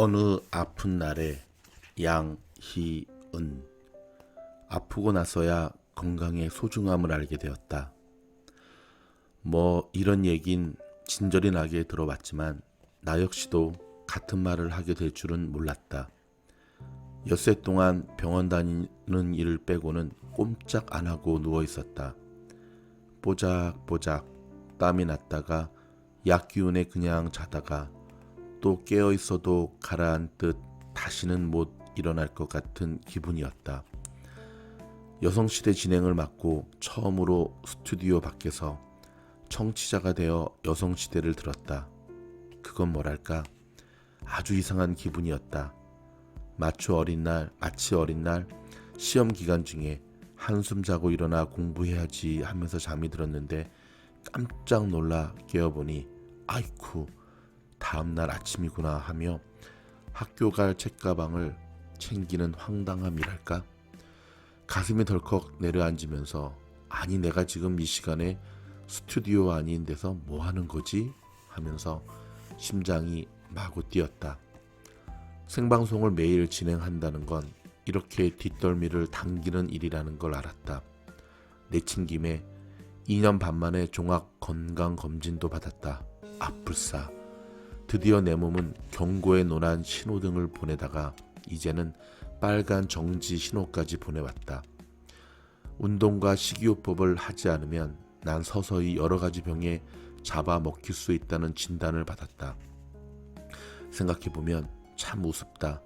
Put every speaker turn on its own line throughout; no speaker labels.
어느 아픈 날에 양희은 아프고 나서야 건강의 소중함을 알게 되었다. 뭐 이런 얘긴 진절이 나게 들어봤지만 나 역시도 같은 말을 하게 될 줄은 몰랐다. 엿새 동안 병원 다니는 일을 빼고는 꼼짝 안 하고 누워 있었다. 뽀작뽀작 땀이 났다가 약 기운에 그냥 자다가 또 깨어 있어도 가라앉듯 다시는 못 일어날 것 같은 기분이었다. 여성시대 진행을 맡고 처음으로 스튜디오 밖에서 청취자가 되어 여성시대를 들었다. 그건 뭐랄까 아주 이상한 기분이었다. 마치 어린 날, 마치 어린 날 시험 기간 중에 한숨 자고 일어나 공부해야지 하면서 잠이 들었는데 깜짝 놀라 깨어보니 아이쿠 다음 날 아침이구나 하며 학교 갈 책가방을 챙기는 황당함이랄까 가슴이 덜컥 내려앉으면서 아니 내가 지금 이 시간에 스튜디오 아닌 데서 뭐 하는 거지 하면서 심장이 마구 뛰었다. 생방송을 매일 진행한다는 건 이렇게 뒷덜미를 당기는 일이라는 걸 알았다. 내친 김에 2년 반 만에 종합 건강 검진도 받았다. 아뿔싸. 드디어 내 몸은 경고의 노란 신호등을 보내다가 이제는 빨간 정지 신호까지 보내왔다. 운동과 식이요법을 하지 않으면 난 서서히 여러 가지 병에 잡아먹힐 수 있다는 진단을 받았다. 생각해보면 참 우습다.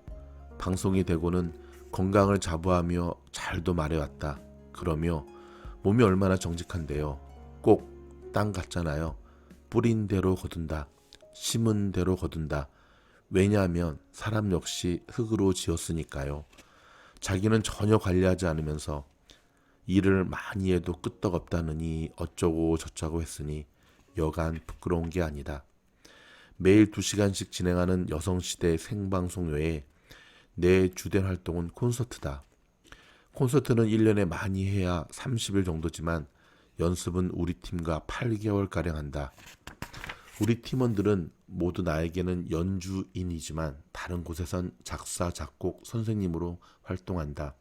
방송이 되고는 건강을 자부하며 잘도 말해왔다. 그러며 몸이 얼마나 정직한데요. 꼭 땅 같잖아요. 뿌린 대로 거둔다. 심은 대로 거둔다. 왜냐하면 사람 역시 흙으로 지었으니까요. 자기는 전혀 관리하지 않으면서 일을 많이 해도 끄떡없다느니 어쩌고 저쩌고 했으니 여간 부끄러운 게 아니다. 매일 2시간씩 진행하는 여성시대 생방송 외에 내 주된 활동은 콘서트다. 콘서트는 1년에 많이 해야 30일 정도지만 연습은 우리 팀과 8개월가량 한다. 우리 팀원들은 모두 나에게는 연주인이지만 다른 곳에선 작사, 작곡, 선생님으로 활동한다.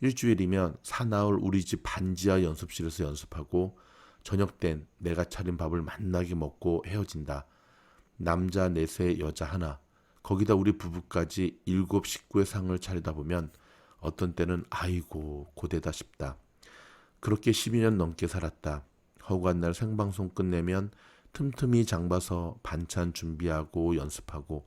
일주일이면 사나울 우리 집 반지하 연습실에서 연습하고 저녁 땐 내가 차린 밥을 맛나게 먹고 헤어진다. 남자 넷에 여자 하나. 거기다 우리 부부까지 일곱 식구의 상을 차리다 보면 어떤 때는 아이고 고되다 싶다. 그렇게 12년 넘게 살았다. 허구한 날 생방송 끝내면 틈틈이 장봐서 반찬 준비하고 연습하고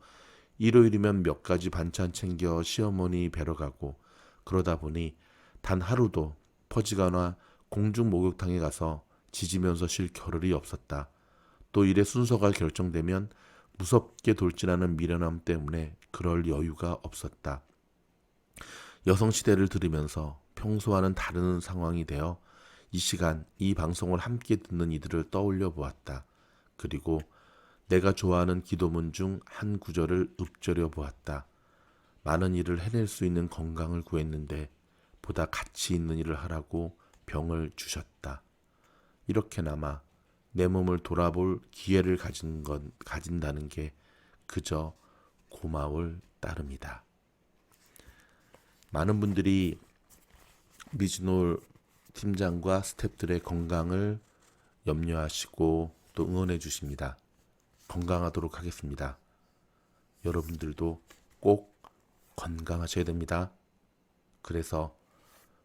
일요일이면 몇 가지 반찬 챙겨 시어머니 뵈러 가고 그러다 보니 단 하루도 퍼지거나 공중 목욕탕에 가서 지지면서 쉴 겨를이 없었다. 또 일의 순서가 결정되면 무섭게 돌진하는 미련함 때문에 그럴 여유가 없었다. 여성시대를 들으면서 평소와는 다른 상황이 되어 이 시간 이 방송을 함께 듣는 이들을 떠올려 보았다. 그리고 내가 좋아하는 기도문 중 한 구절을 읊조려 보았다. 많은 일을 해낼 수 있는 건강을 구했는데 보다 가치 있는 일을 하라고 병을 주셨다. 이렇게나마 내 몸을 돌아볼 기회를 가진 건 가진다는 게 그저 고마울 따름이다. 많은 분들이 미즈놀 팀장과 스탭들의 건강을 염려하시고 또 응원해 주십니다. 건강하도록 하겠습니다. 여러분들도 꼭 건강하셔야 됩니다. 그래서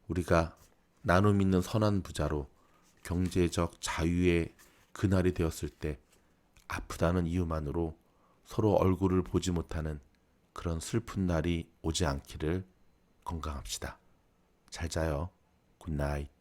우리가 나눔 있는 선한 부자로 경제적 자유의 그날이 되었을 때 아프다는 이유만으로 서로 얼굴을 보지 못하는 그런 슬픈 날이 오지 않기를 건강합시다. 잘 자요. 굿나잇.